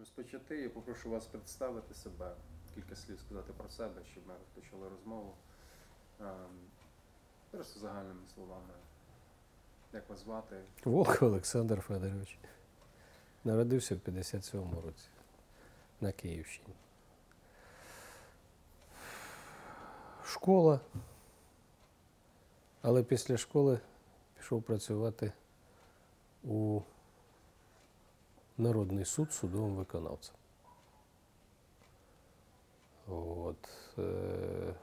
розпочати. Я попрошу вас представити себе, кілька слів сказати про себе, щоб ми розпочали розмову. Ем, Просто загальними словами. Як вас звати? Волк Олександр Федорович. Народився в 57-му році на Київщині. Школа. Але після школи пішов працювати у Народний суд судовим виконавцем. От. Е-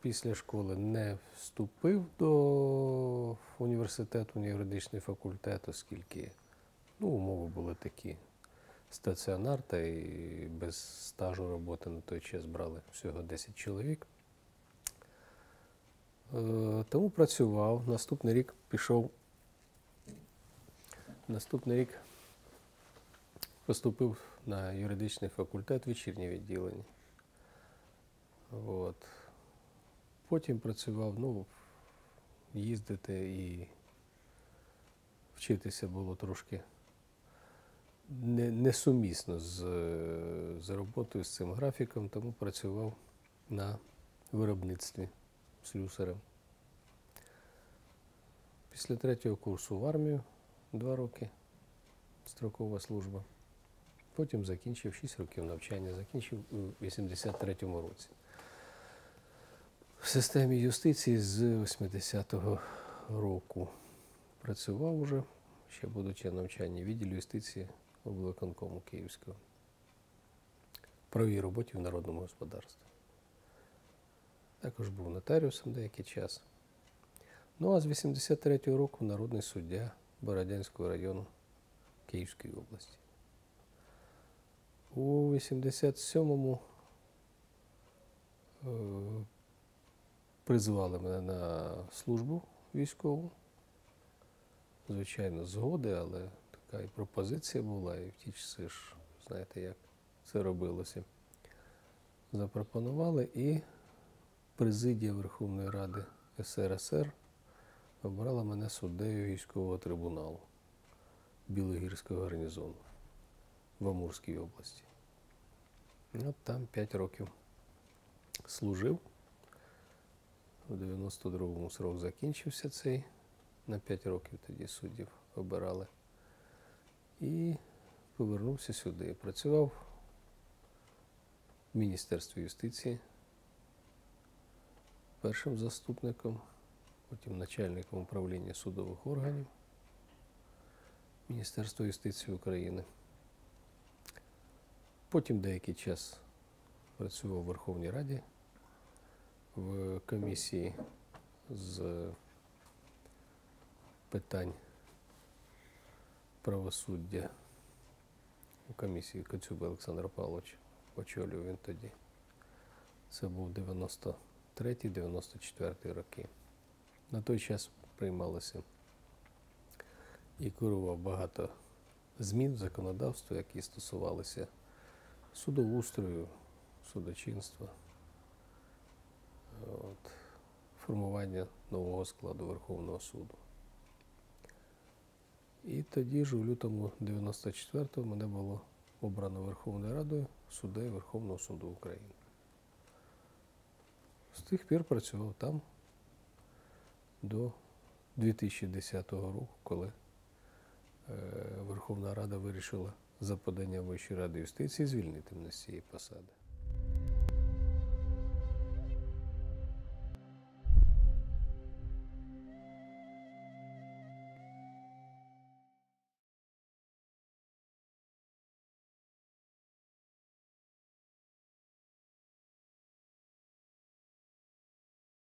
після школи не вступив до університету, на юридичний факультет, оскільки ну, умови були такі. Стаціонар та і без стажу роботи на той час брали всього 10 чоловік. Е, Тому працював. Наступний рік пішов. Наступний рік поступив на юридичний факультет вечірнє відділення. От. Потім працював, ну, їздити і вчитися було трошки не, несумісно з, з роботою, з цим графіком, тому працював на виробництві слюсарем. Після третього курсу в армію два роки строкова служба. Потім закінчив 6 років навчання, закінчив у 83-му році. В системі юстиції з 80-го року працював уже, ще будучи на відділу юстиції облвиконкому Київського. Правій роботі в народному господарстві. Також був нотаріусом деякий час. Ну а з 83-го року народний суддя Бородянського району Київської області. У 87-му е, призвали мене на службу військову. Звичайно, згоди, але така і пропозиція була, і в ті часи ж, знаєте, як це робилося. Запропонували і президія Верховної Ради СРСР обрала мене суддею військового трибуналу Білогірського гарнізону в Амурській області. От там 5 років служив. У 92-му срок закінчився цей. На 5 років тоді суддів обирали. І повернувся сюди. Працював в Міністерстві юстиції першим заступником, потім начальником управління судових органів Міністерства юстиції України. Потім деякий час працював у Верховній Раді в комісії з питань правосуддя у комісії Коцюба Олександр Павлович очолював він тоді. Це був 93-94 роки. На той час приймалося і керував багато змін в законодавство, які стосувалися судоустрою, судочинства, от, формування нового складу Верховного суду. І тоді ж, у лютому 94-го, мене було обрано Верховною Радою суддею Верховного суду України. З тих пір працював там до 2010 року, коли е, Верховна Рада вирішила за подання Вищої ради юстиції звільнити мене з цієї посади.